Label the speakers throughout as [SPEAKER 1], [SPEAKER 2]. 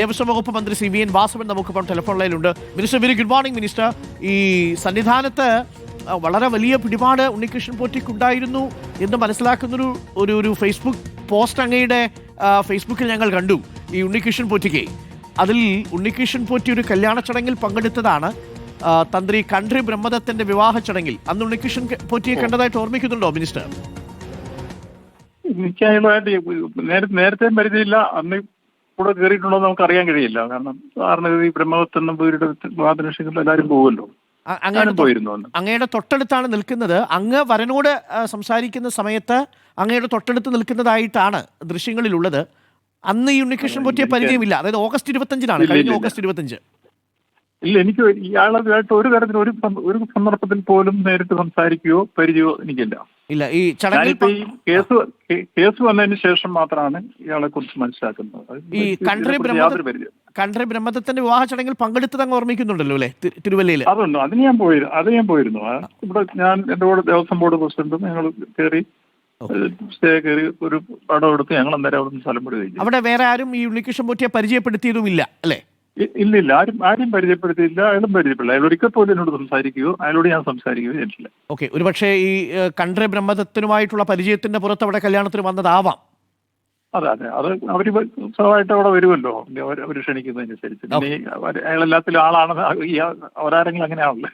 [SPEAKER 1] ദേവസ്വം വകുപ്പ് മന്ത്രി C V N Vasavan നമുക്കിപ്പം telephone ലൈനിലുണ്ട് minister very good morning minister. ഈ സന്നിധാനത്ത് വളരെ വലിയ പിടിപാട് ഉണ്ണികൃഷ്ണൻ പോറ്റിക്കുണ്ടായിരുന്നു എന്ന് മനസ്സിലാക്കുന്നൊരു ഒരു ഒരു ഫേസ്ബുക്ക് പോസ്റ്റ് അങ്ങയുടെ ഫേസ്ബുക്കിൽ ഞങ്ങൾ കണ്ടു ഈ ഉണ്ണികൃഷ്ണൻ പോറ്റിക്ക്. അതിൽ ഉണ്ണികൃഷ്ണൻ പോറ്റി ഒരു കല്യാണ ചടങ്ങിൽ പങ്കെടുത്തതാണ്. തന്ത്രി കണ്ഠ്രി ബ്രഹ്മദത്തിന്റെ വിവാഹ ചടങ്ങിൽ. അന്ന് ഉണ്ണികൃഷ്ണൻ പോറ്റിയെ കണ്ടതായിട്ട് ഓർമ്മിക്കുന്നുണ്ടോ മിനിസ്റ്റർ?
[SPEAKER 2] നിശ്ചയമായിട്ട് നേരത്തെ നേരത്തെ പരിചയമില്ല. അന്ന് കൂടെ കയറിയിട്ടുണ്ടോ എന്ന് നമുക്ക് അറിയാൻ കഴിയില്ല. കാരണം സാധാരണഗതി ബ്രഹ്മവത്തൻ വീട് വാദനക്ഷകൾ എല്ലാവരും പോകുമല്ലോ. അങ്ങനെ പോയിരുന്നു
[SPEAKER 1] അങ്ങയുടെ തൊട്ടടുത്താണ് നിൽക്കുന്നത്. അങ്ങ് വരനോട് സംസാരിക്കുന്ന സമയത്ത് അങ്ങയുടെ തൊട്ടടുത്ത് നിൽക്കുന്നതായിട്ടാണ് ദൃശ്യങ്ങളിലുള്ളത്. അന്ന് ഈ ഉണ്ണികൃഷ്ണൻ പറ്റിയ പരിചയമില്ല. അതായത് ഓഗസ്റ്റ് ഇരുപത്തഞ്ചിനാണ് കഴിഞ്ഞ ഓഗസ്റ്റ് ഇരുപത്തഞ്ച്
[SPEAKER 2] ഇല്ല എനിക്ക് ഇയാളുമായിട്ട് ഒരു തരത്തിൽ ഒരു ഒരു സന്ദർഭത്തിൽ പോലും നേരിട്ട് സംസാരിക്കുകയോ പരിചയമോ എനിക്കില്ല.
[SPEAKER 1] ഇല്ല ഈ ചടങ്ങിൽ
[SPEAKER 2] ഈ കേസ് കേസ് വന്നതിന് ശേഷം മാത്രമാണ് ഇയാളെ കുറിച്ച് മനസ്സിലാക്കുന്നത്.
[SPEAKER 1] ഈ
[SPEAKER 2] കൺട്രി
[SPEAKER 1] ബ്രഹ്മദ ബ്രഹ്മദത്തിന്റെ വിവാഹ ചടങ്ങിൽ പങ്കെടുത്തത് അങ്ങ് ഓർമ്മിക്കുന്നുണ്ടല്ലോ അല്ലേ? തിരുവല്ലയിൽ
[SPEAKER 2] അതുണ്ട്. അതിന് ഞാൻ പോയി അത് ഞാൻ പോയിരുന്നു. ഇവിടെ ഞാൻ എന്റെ കൂടെ ദേവസ്വം ബോർഡ് പ്രസിഡന്റും ഞങ്ങൾ കയറി സ്റ്റേ കയറി ഒരു പടം എടുത്ത് ഞങ്ങൾ അന്നേരം അവിടെ നിന്ന് സ്ഥലം വിടുക
[SPEAKER 1] അവിടെ വേറെ ആരും ഈ ഉണ്ണികൃഷ്ണൻ പൊറ്റിയെ പരിചയപ്പെടുത്തിയതുമില്ല അല്ലേ?
[SPEAKER 2] ഇ- ഇല്ല ഇല്ല ആരും ആരും പരിചയപ്പെടുത്തിയില്ല. അയാളും പരിചയപ്പെടില്ല. അയാൾ ഒരിക്കൽ പോലും എന്നോട് സംസാരിക്കുകയോ അയാളോട് ഞാൻ സംസാരിക്കുകയോ ചെയ്തിട്ടില്ല.
[SPEAKER 1] ഓക്കെ. ഒരുപക്ഷെ ഈ ഏഹ്, കണ്ഠ്രി ബ്രഹ്മദത്തിനുമായിട്ടുള്ള പരിചയത്തിന്റെ പുറത്ത് അവിടെ കല്യാണത്തിന് വന്നതാവാം.
[SPEAKER 2] അതെ അതെ. അത് അവർ സ്വഭാവമായിട്ട് അവിടെ വരുമല്ലോ. അവർ ക്ഷണിക്കുന്നതിനനുസരിച്ച്. ക്ഷണിക്കുന്നതനുസരിച്ച് എല്ലാത്തിലും ആളാണെന്ന് ഈ ആ- അവരാരെങ്കിലും അങ്ങനെയാണല്ലോ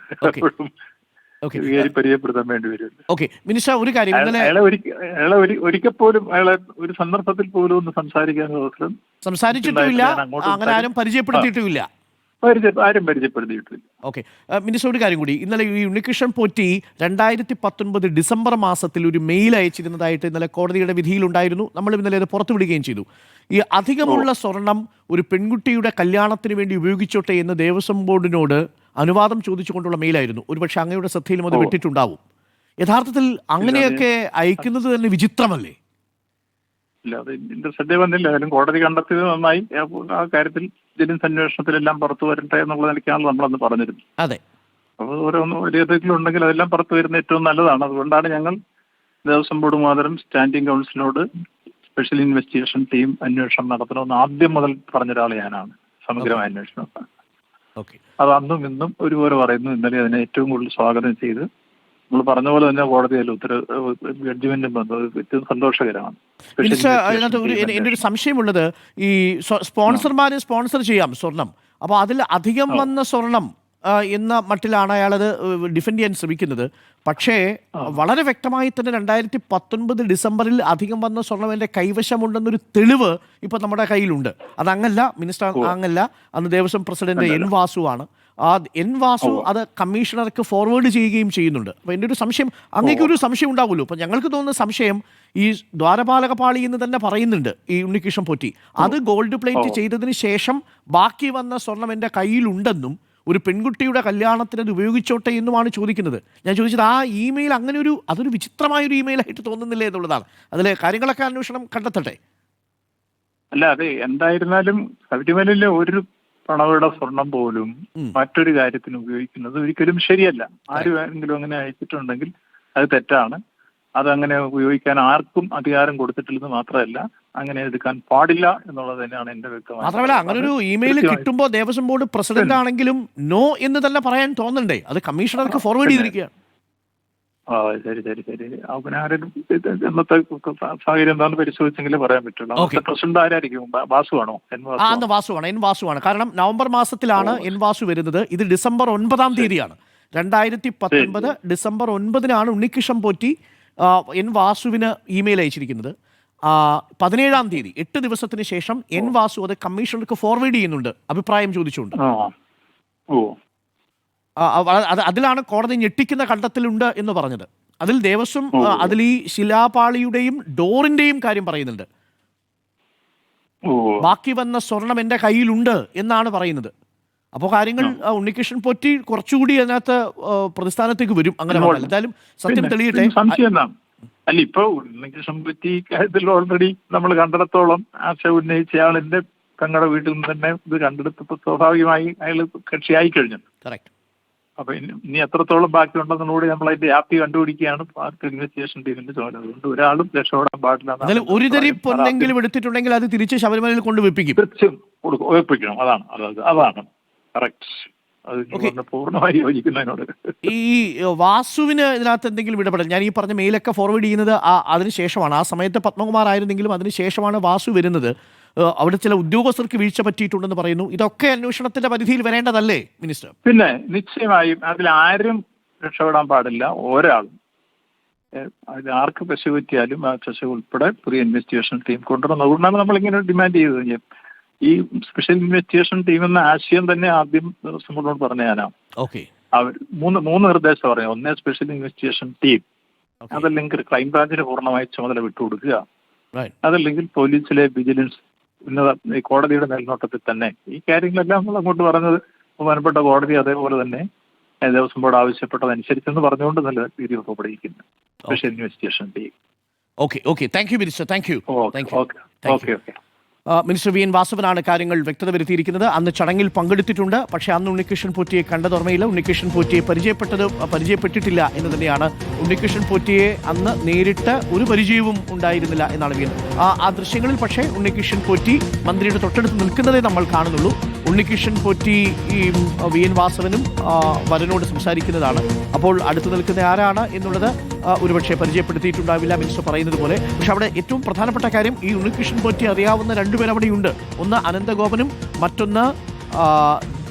[SPEAKER 2] പരിചയപ്പെടുത്താൻ വേണ്ടി വരുമല്ലോ
[SPEAKER 1] ഓക്കെ ഒരു കാര്യം
[SPEAKER 2] അയാളെ ഒരിക്കൽ അയാളെ ഒരിക്കൽ പോലും അയാളെ ഒരു സന്ദർഭത്തിൽ പോലും ഒന്ന് സംസാരിക്കാൻ അവസരം
[SPEAKER 1] സംസാരിച്ചിട്ടുമില്ല. അങ്ങനെ ആരും പരിചയപ്പെടുത്തിയിട്ടുമില്ല.
[SPEAKER 2] ആരും പരിചയപ്പെടുത്തിയിട്ടില്ല.
[SPEAKER 1] ഓക്കെ മിനിസ്റ്റർ ഒരു കാര്യം കൂടി. ഇന്നലെ ഈ ഉണ്ണികൃഷ്ണൻ പോറ്റി രണ്ടായിരത്തി പത്തൊൻപത് ഡിസംബർ മാസത്തിൽ ഒരു മെയിൽ അയച്ചിരുന്നതായിട്ട് ഇന്നലെ കോടതിയുടെ വിധിയിലുണ്ടായിരുന്നു. നമ്മൾ ഇന്നലെ അത് പുറത്തുവിടുകയും ചെയ്തു. ഈ അധികമുള്ള സ്വർണം ഒരു പെൺകുട്ടിയുടെ കല്യാണത്തിന് വേണ്ടി ഉപയോഗിച്ചോട്ടെ എന്ന് ദേവസ്വം ബോർഡിനോട് അനുവാദം ചോദിച്ചുകൊണ്ടുള്ള മെയിലായിരുന്നു. ഒരുപക്ഷെ അങ്ങയുടെ ശ്രദ്ധയിലും അത് വിട്ടിട്ടുണ്ടാവും. യഥാർത്ഥത്തിൽ അങ്ങനെയൊക്കെ അയക്കുന്നത് തന്നെ വിചിത്രമല്ലേ?
[SPEAKER 2] ഇല്ല അത് എന്റെ ശ്രദ്ധ വന്നില്ല. അതിലും കോടതി കണ്ടെത്തിയത് നന്നായി. ആ- കാര്യത്തിൽ ജനൻസ് അന്വേഷണത്തിലെല്ലാം പുറത്തു വരട്ടെ എന്നുള്ള നിലയ്ക്കാണല്ലോ നമ്മളന്ന് പറഞ്ഞിരുന്നത്.
[SPEAKER 1] അതെ.
[SPEAKER 2] അപ്പോൾ ഓരോന്ന് വലിയ ഉണ്ടെങ്കിൽ അതെല്ലാം പുറത്തു വരുന്ന ഏറ്റവും നല്ലതാണ്. അതുകൊണ്ടാണ് ഞങ്ങൾ ദേവസ്വം ബോർഡ് മുഖാന്തരം സ്റ്റാൻഡിംഗ് കൗൺസിലിനോട് സ്പെഷ്യൽ ഇൻവെസ്റ്റിഗേഷൻ ടീം അന്വേഷണം നടത്തണമെന്ന് ആദ്യം മുതൽ പറഞ്ഞ ഒരാൾ ഞാനാണ്. സമഗ്രമായ അന്വേഷണം. അത് അന്നും ഇന്നും ഒരുപോലെ പറയുന്നു. ഇന്നലെ അതിനെ ഏറ്റവും കൂടുതൽ സ്വാഗതം ചെയ്ത് നമ്മൾ പറഞ്ഞ പോലെ തന്നെ കോടതി അതിൽ ഉത്തരവ് ജഡ്ജ്മെന്റും വന്നത് ഏറ്റവും സന്തോഷകരമാണ്.
[SPEAKER 1] മിനിസ്റ്റർ അതിനകത്ത് ഒരു എന്റെ എന്റെ ഒരു സംശയമുള്ളത് ഈ സ്പോൺസർമാർ സ്പോൺസർ ചെയ്യാം സ്വർണം. അപ്പോൾ അതിൽ അധികം വന്ന സ്വർണം എന്ന മട്ടിലാണ് അയാളത് ഡിഫെൻഡ് ചെയ്യാൻ ശ്രമിക്കുന്നത്. പക്ഷേ വളരെ വ്യക്തമായി തന്നെ രണ്ടായിരത്തി പത്തൊൻപത് ഡിസംബറിൽ അധികം വന്ന സ്വർണം എന്റെ കൈവശമുണ്ടെന്നൊരു തെളിവ് ഇപ്പോൾ നമ്മുടെ കയ്യിലുണ്ട്. അതങ്ങല്ല മിനിസ്റ്റർ അങ്ങല്ല അന്ന് ദേവസ്വം പ്രസിഡന്റ് എൻ വാസുവാണ് ആ എൻ വാസു അത് കമ്മീഷണർക്ക് ഫോർവേഡ് ചെയ്യുകയും ചെയ്യുന്നുണ്ട്. അപ്പോൾ എന്റെ ഒരു സംശയം അങ്ങേക്ക് ഒരു സംശയം ഉണ്ടാവുമല്ലോ. അപ്പൊ ഞങ്ങൾക്ക് തോന്നുന്ന സംശയം ഈ ദ്വാരപാലക പാളി എന്ന് തന്നെ പറയുന്നുണ്ട് ഈ ഉണ്ണികൃഷ്ണൻ പൊറ്റി. അത് ഗോൾഡ് പ്ലേറ്റ് ചെയ്തതിന് ശേഷം ബാക്കി വന്ന സ്വർണം എന്റെ കയ്യിലുണ്ടെന്നും ഒരു പെൺകുട്ടിയുടെ കല്യാണത്തിന് അത് ഉപയോഗിച്ചോട്ടെ എന്നുമാണ് ചോദിക്കുന്നത്. ഞാൻ ചോദിച്ചത് ആ ഇമെയിൽ അങ്ങനെ ഒരു അതൊരു വിചിത്രമായ ഒരു ഇമെയിൽ ആയിട്ട് തോന്നുന്നില്ലേ എന്നുള്ളതാണ്. അതിലെ കാര്യങ്ങളൊക്കെ അന്വേഷണം കണ്ടെത്തട്ടെ?
[SPEAKER 2] അല്ല അതെ എന്തായിരുന്നാലും ശബരിമലയിലെ ഒരു പണവയുടെ സ്വർണം പോലും മറ്റൊരു കാര്യത്തിന് ഉപയോഗിക്കുന്നത് ഒരിക്കലും ശരിയല്ല. ആരെങ്കിലും അങ്ങനെ അയച്ചിട്ടുണ്ടെങ്കിൽ അത് തെറ്റാണ്. അതങ്ങനെ ഉപയോഗിക്കാൻ ആർക്കും അധികാരം കൊടുത്തിട്ടില്ലെന്ന് മാത്രമല്ല അങ്ങനെ എടുക്കാൻ പാടില്ല എന്നുള്ളത് തന്നെയാണ് എന്റെ വ്യക്തമായ
[SPEAKER 1] മാത്രമല്ല അങ്ങനെ ഒരു ഇമെയിൽ. കിട്ടുമ്പോൾ ദേവസ്വം ബോർഡ് പ്രസിഡന്റ് ആണെങ്കിലും നോ എന്ന് തന്നെ പറയാൻ തോന്നണ്ടേ? അത് കമ്മീഷണർക്ക് ഫോർവേഡ് ചെയ്തിരിക്കുകയാണ്
[SPEAKER 2] ആ ശരി ശരി ശരി പിന്നെ ആരും ഇന്നത്തെ സാഹചര്യം എന്താണെന്ന് പരിശോധിച്ചെങ്കിലേ പറയാൻ പറ്റുള്ളൂ. പ്രസിഡന്റ് ആരായിരിക്കും? വാസുവാണോ
[SPEAKER 1] ആ അന്ന് വാസുവാണ് എൻ വാസുവാണ് കാരണം നവംബർ മാസത്തിലാണ് എൻ വാസു വരുന്നത്. ഇത് ഡിസംബർ ഒൻപതാം തീയതിയാണ്. രണ്ടായിരത്തി പത്തൊൻപത് ഡിസംബർ ഒൻപതിനാണ് ഉണ്ണികൃഷ്ണൻ പോറ്റി എൻ വാസുവിന് ഇമെയിൽ അയച്ചിരിക്കുന്നത്. പതിനേഴാം തീയതി എട്ട് ദിവസത്തിന് ശേഷം എൻ വാസു അത് കമ്മീഷണർക്ക് ഫോർവേഡ് ചെയ്യുന്നുണ്ട് അഭിപ്രായം ചോദിച്ചുകൊണ്ട്. അതിലാണ് കോടതി ഞെട്ടിക്കുന്ന കണ്ടത്തിലുണ്ട് എന്ന് പറഞ്ഞത്. അതിൽ ദേവസ്വം അതിൽ ഈ ശിലാപാളിയുടെയും ഡോറിന്റെയും കാര്യം പറയുന്നുണ്ട്. ബാക്കി വന്ന സ്വർണം എന്റെ കയ്യിലുണ്ട് എന്നാണ് പറയുന്നത്. അപ്പോൾ കാര്യങ്ങൾ ഉണ്ണികൃഷ്ണൻ പൊറ്റി കുറച്ചുകൂടി അതിനകത്ത് പ്രതിസ്ഥാനത്തേക്ക് വരും. അങ്ങനെ എന്തായാലും സത്യം തെളിയട്ടെ.
[SPEAKER 2] അല്ല ഇപ്പൊ ഉണ്ണികൃഷ്ണൻ പറ്റി കാര്യത്തിൽ ഓൾറെഡി നമ്മൾ കണ്ടിടത്തോളം ആശ ഉന്നയിച്ച ആളിന്റെ തങ്ങളുടെ വീട്ടിൽ നിന്ന് തന്നെ ഇത് കണ്ടെടുത്തപ്പോൾ സ്വാഭാവികമായി അയാൾ കക്ഷിയായി കഴിഞ്ഞു. അപ്പൊ ഇനി ഇനി എത്രത്തോളം ബാക്കി ഉണ്ടെന്നും കൂടി നമ്മൾ അതിന്റെ വ്യാപ്തി കണ്ടുപിടിക്കുകയാണ്. പാർക്ക് ഇൻവെസ്റ്റിഗേഷൻ ടീമിന്റെ ചുമതല അതുകൊണ്ട് ഒരാളും രക്ഷപ്പെടാൻ പാടില്ല
[SPEAKER 1] ഒരു തരി പൊന്നെങ്കിലും എടുത്തിട്ടുണ്ടെങ്കിൽ അത് തിരിച്ച് ശബരിമലയിൽ കൊണ്ട് വെപ്പിക്കും.
[SPEAKER 2] തീർച്ചയായും കൊടുക്കും. അതാണ്. അതാണ്. കറക്റ്റ് അത് പൂർണമായി യോജിക്കുന്നതിനോട്.
[SPEAKER 1] ഈ വാസുവിന് ഇതിനകത്ത് എന്തെങ്കിലും ഇടപെടൽ? ഞാൻ ഈ പറഞ്ഞ മെയിലൊക്കെ ഫോർവേഡ് ചെയ്യുന്നത് ആ- അതിനുശേഷമാണ് ആ സമയത്ത് പത്മകുമാർ ആയിരുന്നെങ്കിലും അതിനുശേഷമാണ് വാസു വരുന്നത്. അവിടെ ചില ഉദ്യോഗസ്ഥർക്ക് വീഴ്ച പറ്റിയിട്ടുണ്ടെന്ന് പറയുന്നു. ഇതൊക്കെ അന്വേഷണത്തിന്റെ പരിധിയിൽ വരേണ്ടതല്ലേ മിനിസ്റ്റർ?
[SPEAKER 2] പിന്നെ നിശ്ചയമായും അതിൽ ആരും രക്ഷപ്പെടാൻ പാടില്ല. ഒരാളും. അതിൽ ആർക്ക് പശു പറ്റിയാലും ആ പശു ഉൾപ്പെടെ പുതിയ ഇൻവെസ്റ്റിഗേഷൻ ടീം കൊണ്ടുവരണം അതുകൊണ്ടാണ് നമ്മൾ ഇങ്ങനെ ഡിമാൻഡ് ചെയ്തത് ഈ സ്പെഷ്യൽ ഇൻവെസ്റ്റിഗേഷൻ ടീം എന്ന ആശയം തന്നെ ആദ്യം സമൂഹത്തോട് പറഞ്ഞു ഞാനാണ്
[SPEAKER 1] ഓക്കെ.
[SPEAKER 2] അവർ മൂന്ന് മൂന്ന് നിർദ്ദേശം പറഞ്ഞു ഒന്നേ സ്പെഷ്യൽ ഇൻവെസ്റ്റിഗേഷൻ ടീം അതല്ലെങ്കിൽ ക്രൈംബ്രാഞ്ചിന് പൂർണമായി ചുമതല വിട്ടുകൊടുക്കുക. അതല്ലെങ്കിൽ പോലീസിലെ വിജിലൻസ് ഉന്നത കോടതിയുടെ മേൽനോട്ടത്തിൽ തന്നെ. ഈ കാര്യങ്ങളെല്ലാം നമ്മൾ അങ്ങോട്ട് പറഞ്ഞത് ബഹുമാനപ്പെട്ട കോടതി അതേപോലെ തന്നെ ദേവസ്വം ബോർഡ് ആവശ്യപ്പെട്ടതനുസരിച്ചെന്ന് പറഞ്ഞുകൊണ്ട് നല്ല രീതി പുറപ്പെടുവിക്കുന്നു special investigation team
[SPEAKER 1] okay okay thank you minister thank you
[SPEAKER 2] okay okay okay
[SPEAKER 1] minister V N വാസവനാണ് കാര്യങ്ങൾ വ്യക്തത വരുത്തിയിരിക്കുന്നത്. അന്ന് ചടങ്ങിൽ പങ്കെടുത്തിട്ടുണ്ട്. പക്ഷേ അന്ന് ഉണ്ണികൃഷ്ണൻ പോറ്റിയെ കണ്ടതോർമ്മയില്ല ഉണ്ണികൃഷ്ണൻ പോറ്റിയെ പരിചയപ്പെട്ടത് പരിചയപ്പെട്ടിട്ടില്ല എന്ന് തന്നെയാണ് ഉണ്ണികൃഷ്ണൻ പോറ്റിയെ അന്ന് നേരിട്ട് ഒരു പരിചയവും ഉണ്ടായിരുന്നില്ല എന്നാണ് വി ആ ദൃശ്യങ്ങളിൽ പക്ഷേ ഉണ്ണികൃഷ്ണൻ പോറ്റി മന്ത്രിയുടെ തൊട്ടടുത്ത് നിൽക്കുന്നതേ നമ്മൾ കാണുന്നുള്ളൂ. ഉണ്ണികൃഷ്ണൻ പൊറ്റി ഈ വി എൻ വാസവനും വരനോട് സംസാരിക്കുന്നതാണ്. അപ്പോൾ അടുത്തു നിൽക്കുന്ന ആരാണ് എന്നുള്ളത് ഒരുപക്ഷെ പരിചയപ്പെടുത്തിയിട്ടുണ്ടാവില്ല മിനിസ്റ്റർ പറയുന്നത് പോലെ പക്ഷെ അവിടെ ഏറ്റവും പ്രധാനപ്പെട്ട കാര്യം ഈ ഉണ്ണികൃഷ്ണൻ പൊറ്റി അറിയാവുന്ന രണ്ടുപേർ അവിടെയുണ്ട്. ഒന്ന് അനന്തഗോപനും മറ്റൊന്ന്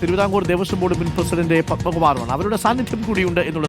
[SPEAKER 1] തിരുവിതാംകൂർ ദേവസ്വം ബോർഡ് മുൻ പ്രസിഡന്റ് പത്മകുമാറുമാണ്. അവരുടെ സാന്നിധ്യം കൂടിയുണ്ട് എന്നുള്ളത്